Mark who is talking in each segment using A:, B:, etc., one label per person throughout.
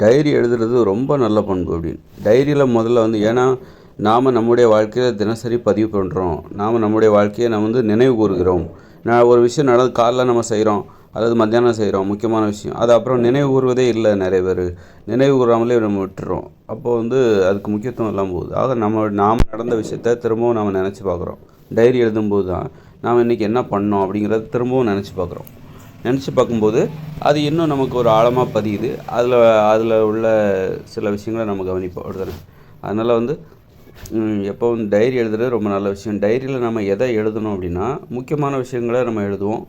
A: Diary எழுதுறது ரொம்ப நல்ல பண்பு அப்படின்னு. டைரியில் முதல்ல வந்து ஏன்னா நாம் நம்முடைய வாழ்க்கையில் தினசரி பதிவு பண்ணுறோம் நாம் நம்முடைய வாழ்க்கையை நம்ம வந்து நினைவு கூறுகிறோம். நான் ஒரு விஷயம் நடந்து காலைல நம்ம செய்கிறோம் அதாவது மத்தியானம் செய்கிறோம் முக்கியமான விஷயம். அது அப்புறம் நினைவு கூறுவதே இல்லை நிறைய பேர். நினைவு கூறாமலே நம்ம விட்டுறோம். அப்போது வந்து அதுக்கு முக்கியத்துவம் இல்லாமல் போகுது. ஆக நம்ம நாம் நடந்த விஷயத்த திரும்பவும் நம்ம நினச்சி பார்க்குறோம். டைரி எழுதும்போது தான் நாம் இன்றைக்கி என்ன பண்ணோம் அப்படிங்கிறத திரும்பவும் நினச்சி பார்க்குறோம். நினச்சி பார்க்கும்போது அது இன்னும் நமக்கு ஒரு ஆழமாக பதியுது. அதில் அதில் உள்ள சில விஷயங்களை நம்ம கவனிப்போம். அப்படிதானே அதனால் வந்து எப்போவும் டைரி எழுதுறது ரொம்ப நல்ல விஷயம். டைரியில் நம்ம எதை எழுதணும் அப்படின்னா முக்கியமான விஷயங்களை நம்ம எழுதுவோம்.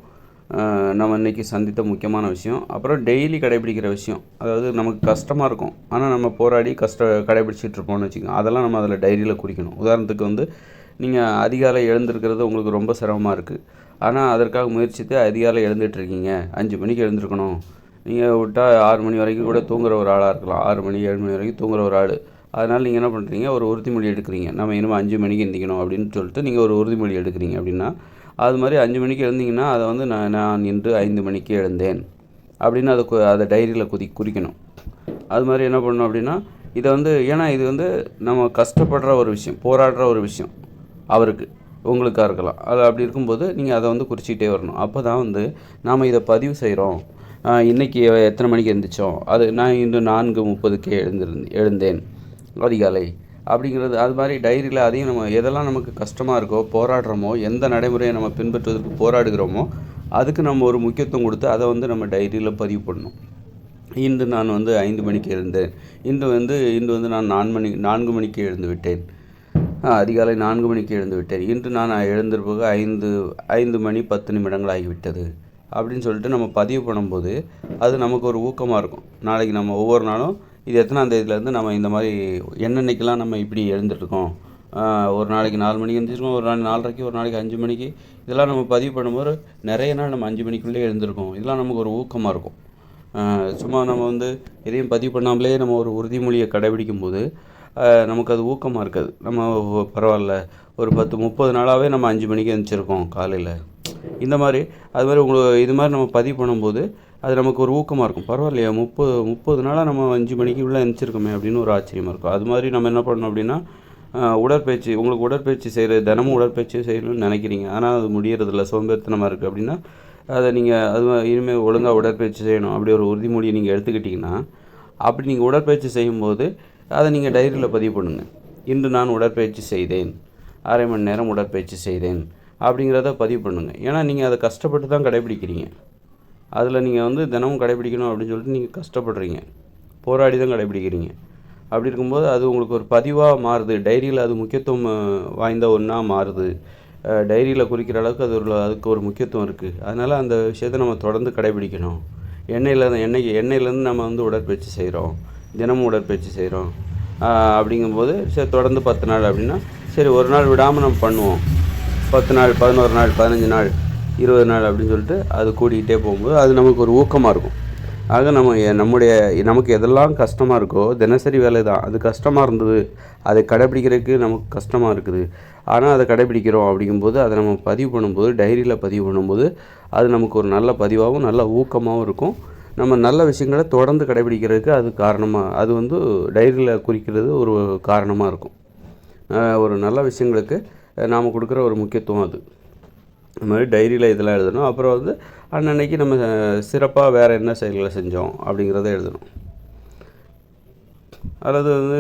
A: நம்ம இன்றைக்கி சந்தித்த முக்கியமான விஷயம். அப்புறம் டெய்லி கடைபிடிக்கிற விஷயம். அதாவது நமக்கு கஷ்டமாக இருக்கும். ஆனால் நம்ம போராடி கஷ்ட கடைபிடிச்சிட்டு இருப்போம்னு வச்சுக்கோங்க. அதெல்லாம் நம்ம அதில் டைரியில் குறிக்கணும். உதாரணத்துக்கு வந்து நீங்கள் அதிகாலை எழுந்திருக்கிறது உங்களுக்கு ரொம்ப சிரமமாக இருக்குது ஆனால் அதற்காக முயற்சித்து அதிகாலை எழுந்துட்டுருக்கீங்க அஞ்சு மணிக்கு எழுந்திருக்கணும். நீங்கள் விட்டால் ஆறு மணி வரைக்கும் கூட தூங்குற ஒரு ஆளாக இருக்கலாம். ஆறு மணி ஏழு மணி வரைக்கும் தூங்குற ஒரு ஆள். அதனால் நீங்கள் என்ன பண்ணுறீங்க ஒரு உறுதிமொழி எடுக்கிறீங்க. நம்ம இனிமேல் அஞ்சு மணிக்கு எந்திக்கணும் அப்படின்னு சொல்லிட்டு நீங்கள் ஒரு உறுதிமொழி எடுக்கிறீங்க அப்படின்னா அது மாதிரி அஞ்சு மணிக்கு எழுந்தீங்கன்னா அதை வந்து நான் நான் இன்று ஐந்து மணிக்கு எழுந்தேன் அப்படின்னு அதை கு- அதை டைரியில் குதி குறிக்கணும். அது மாதிரி என்ன பண்ணணும் அப்படின்னா இதை வந்து ஏன்னா இது வந்து நம்ம கஷ்டப்படுற ஒரு விஷயம் போராடுற ஒரு விஷயம் அவருக்கு. உங்களுக்காக இருக்கலாம். அது அப்படி இருக்கும்போது நீங்கள் அதை வந்து குறிச்சிக்கிட்டே வரணும். அப்போ தான் வந்து நாம் இதை பதிவு செய்கிறோம் இன்றைக்கி எத்தனை மணிக்கு எழுந்திரிச்சோம்? அது நான் இன்று நான்கு முப்பதுக்கே எழுந்திருந் எழுந்தேன். அதிகாலை. அப்படிங்கிறது அது மாதிரி டைரியில் அதையும் நம்ம எதெல்லாம் நமக்கு கஷ்டமாக இருக்கோ போராடுறோமோ எந்த நடைமுறையை நம்ம பின்பற்றுவதற்கு போராடுகிறோமோ அதுக்கு நம்ம ஒரு முக்கியத்துவம் கொடுத்து அதை வந்து நம்ம டைரியில் பதிவு பண்ணணும். இன்று நான் வந்து ஐந்து மணிக்கு எழுந்தேன். இன்று வந்து இன்று வந்து நான் நான்கு மணி நான்கு மணிக்கு எழுந்து விட்டேன். அதிகாலை நான்கு மணிக்கு எழுந்துவிட்டேன் இன்று நான் எழுந்திருப்பது ஐந்து ஐந்து மணி பத்து நிமிடங்கள் ஆகிவிட்டது அப்படின்னு சொல்லிட்டு நம்ம பதிவு பண்ணும்போது அது நமக்கு ஒரு ஊக்கமாக இருக்கும். நாளைக்கு நம்ம ஒவ்வொரு நாளும் இது எத்தனாம் தேதியிலேருந்து நம்ம இந்த மாதிரி என்னென்னைக்கெல்லாம் நம்ம இப்படி எழுந்துட்டுருக்கோம்? ஒரு நாளைக்கு நாலு மணிக்கு எழுந்திருக்கோம் ஒரு நாள் நாலரைக்கு ஒரு நாளைக்கு அஞ்சு மணிக்கு. இதெல்லாம் நம்ம பதிவு பண்ணும்போது நிறைய நாள் நம்ம அஞ்சு மணிக்குள்ளே எழுந்திருக்கோம். இதெல்லாம் நமக்கு ஒரு ஊக்கமாக இருக்கும். சும்மா நம்ம வந்து எதையும் பதிவு பண்ணாமலே நம்ம ஒரு உறுதிமொழியை கடைபிடிக்கும் போது நமக்கு அது ஊக்கமாக இருக்காது. நம்ம பரவாயில்ல. ஒரு பத்து முப்பது நாளாகவே நம்ம அஞ்சு மணிக்கு எழுந்திரிச்சிருக்கோம் காலையில். இந்த மாதிரி அது மாதிரி உங்களுக்கு இது மாதிரி நம்ம பதிவு பண்ணும்போது அது நமக்கு ஒரு ஊக்கமாக இருக்கும். பரவாயில்லையா முப்பது முப்பது நாளாக நம்ம அஞ்சு மணிக்கு உள்ளே எழுந்திரிச்சிருக்கோமே அப்படின்னு ஒரு ஆச்சரியமாக இருக்கும். அது மாதிரி நம்ம என்ன பண்ணணும் அப்படின்னா உடற்பயிற்சி உங்களுக்கு உடற்பயிற்சி செய்கிற தினமும் உடற்பயிற்சி செய்யணும்னு நினைக்கிறீங்க. ஆனால் அது முடியறதில்ல சோம்பேறித்தனமாக இருக்குது அப்படின்னா அதை நீங்கள் அது இனிமேல் ஒழுங்காக உடற்பயிற்சி செய்யணும். அப்படி ஒரு உறுதிமொழியை நீங்கள் எடுத்துக்கிட்டிங்கன்னா அப்படி நீங்கள் உடற்பயிற்சி செய்யும்போது அதை நீங்கள் டைரியில் பதிவு பண்ணுங்கள் இன்று நான் உடற்பயிற்சி செய்தேன். அரை மணி நேரம் உடற்பயிற்சி செய்தேன். அப்படிங்கிறத பதிவு பண்ணுங்கள் ஏன்னா நீங்கள் அதை கஷ்டப்பட்டு தான் கடைபிடிக்கிறீங்க. அதில் நீங்கள் வந்து தினமும் கடைபிடிக்கணும் அப்படின்னு சொல்லிட்டு நீங்கள் கஷ்டப்படுறீங்க. போராடி தான் கடைபிடிக்கிறீங்க. அப்படி இருக்கும்போது அது உங்களுக்கு ஒரு பதிவாக மாறுது. டைரியில் அது முக்கியத்துவம் வாய்ந்த ஒன்றா மாறுது. டைரியில் குறிக்கிற அளவுக்கு அது ஒரு அதுக்கு ஒரு முக்கியத்துவம் இருக்குது அதனால் அந்த விஷயத்தை நம்ம தொடர்ந்து கடைபிடிக்கணும். எண்ணெயில் எண்ணெய் எண்ணெயிலேருந்து நம்ம வந்து உடற்பயிற்சி செய்கிறோம் தினமும் உடற்பயிற்சி செய்கிறோம் அப்படிங்கும்போது சரி தொடர்ந்து பத்து நாள் அப்படின்னா சரி ஒரு நாள் விடாமல் நம்ம பண்ணுவோம். பத்து நாள் பதினோரு நாள் பதினஞ்சு நாள் இருபது நாள் அப்படின்னு சொல்லிட்டு அது கூடிக்கிட்டே போகும்போது அது நமக்கு ஒரு ஊக்கமாக இருக்கும். ஆக நம்ம நம்முடைய நமக்கு எதெல்லாம் கஷ்டமாக இருக்கோ தினசரி வேலை தான் அது கஷ்டமாக இருந்தது. அதை கடைப்பிடிக்கிறதுக்கு நமக்கு கஷ்டமாக இருக்குது. ஆனால் அதை கடைப்பிடிக்கிறோம் அப்படிங்கும்போது அதை நம்ம பதிவு பண்ணும்போது டைரியில் பதிவு பண்ணும்போது அது நமக்கு ஒரு நல்ல பதிவாகவும் நல்ல ஊக்கமாகவும் இருக்கும். நம்ம நல்ல விஷயங்களை தொடர்ந்து கடைபிடிக்கிறதுக்கு அது காரணமாக அது வந்து டைரியில் குறிக்கிறது ஒரு காரணமாக இருக்கும். ஒரு நல்ல விஷயங்களுக்கு நாம் கொடுக்குற ஒரு முக்கியத்துவம் அது. இந்த மாதிரி டைரியில் இதெல்லாம் எழுதணும். அப்புறம் வந்து அன்னன்னைக்கு நம்ம சிறப்பாக வேறு என்ன செயல்களை செஞ்சோம் அப்படிங்கிறத எழுதணும். அல்லது வந்து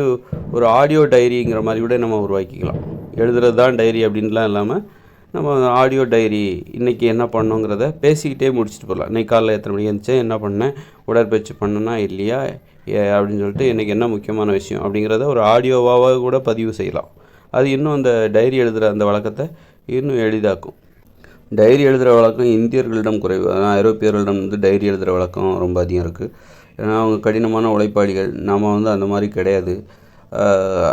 A: ஒரு ஆடியோ டைரிங்கிற மாதிரி கூட நம்ம உருவாக்கிக்கலாம். எழுதுறது தான் டைரி அப்படின்லாம் இல்லாமல் நம்ம ஆடியோ டைரி இன்றைக்கி என்ன பண்ணோங்கிறத பேசிக்கிட்டே முடிச்சுட்டு போகலாம் இன்னைக்கு காலைல எத்தனை மணிக்கு எழுந்துச்சேன் என்ன பண்ணேன் உடற்பயிற்சி பண்ணனா இல்லையா ஏ- அப்படின்னு சொல்லிட்டு இன்றைக்கி என்ன முக்கியமான விஷயம் அப்படிங்கிறத ஒரு ஆடியோவாக கூட பதிவு செய்யலாம். அது இன்னும் அந்த டைரி எழுதுகிற அந்த வழக்கத்தை இன்னும் எளிதாக்கும். டைரி எழுதுகிற வழக்கம் இந்தியர்களிடம் குறைவு. ஆனால் ஐரோப்பியர்களிடம் வந்து டைரி எழுதுகிற வழக்கம் ரொம்ப அதிகம் இருக்குது ஏன்னா அவங்க கடினமான உழைப்பாளிகள். நாம் வந்து அந்த மாதிரி கிடையாது.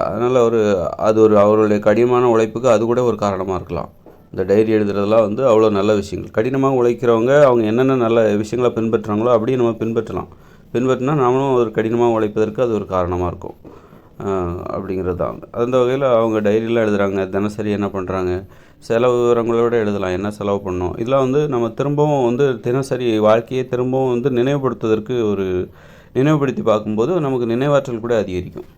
A: அதனால் ஒரு அது ஒரு அவருடைய கடினமான உழைப்புக்கு அது கூட ஒரு காரணமாக இருக்கலாம். இந்த டைரி எழுதுறதெல்லாம் வந்து அவ்வளோ நல்ல விஷயங்கள். கடினமாக உழைக்கிறவங்க அவங்க என்னென்ன நல்ல விஷயங்களை பின்பற்றுறாங்களோ அப்படியே நம்ம பின்பற்றலாம். பின்பற்றினா நாமளும் ஒரு கடினமாக உழைப்பதற்கு அது ஒரு காரணமாக இருக்கும். அப்படிங்கிறது தான். அந்த வகையில் அவங்க டைரியில் எழுதுகிறாங்க தினசரி என்ன பண்ணுறாங்க செலவு விவரங்களோட எழுதலாம். என்ன செலவு பண்ணோம் இதெல்லாம் வந்து நம்ம திரும்பவும் வந்து தினசரி வாழ்க்கையை திரும்பவும் வந்து நினைவுபடுத்துவதற்கு ஒரு நினைவுபடுத்தி பார்க்கும்போது நமக்கு நினைவாற்றல் கூட அதிகரிக்கும்.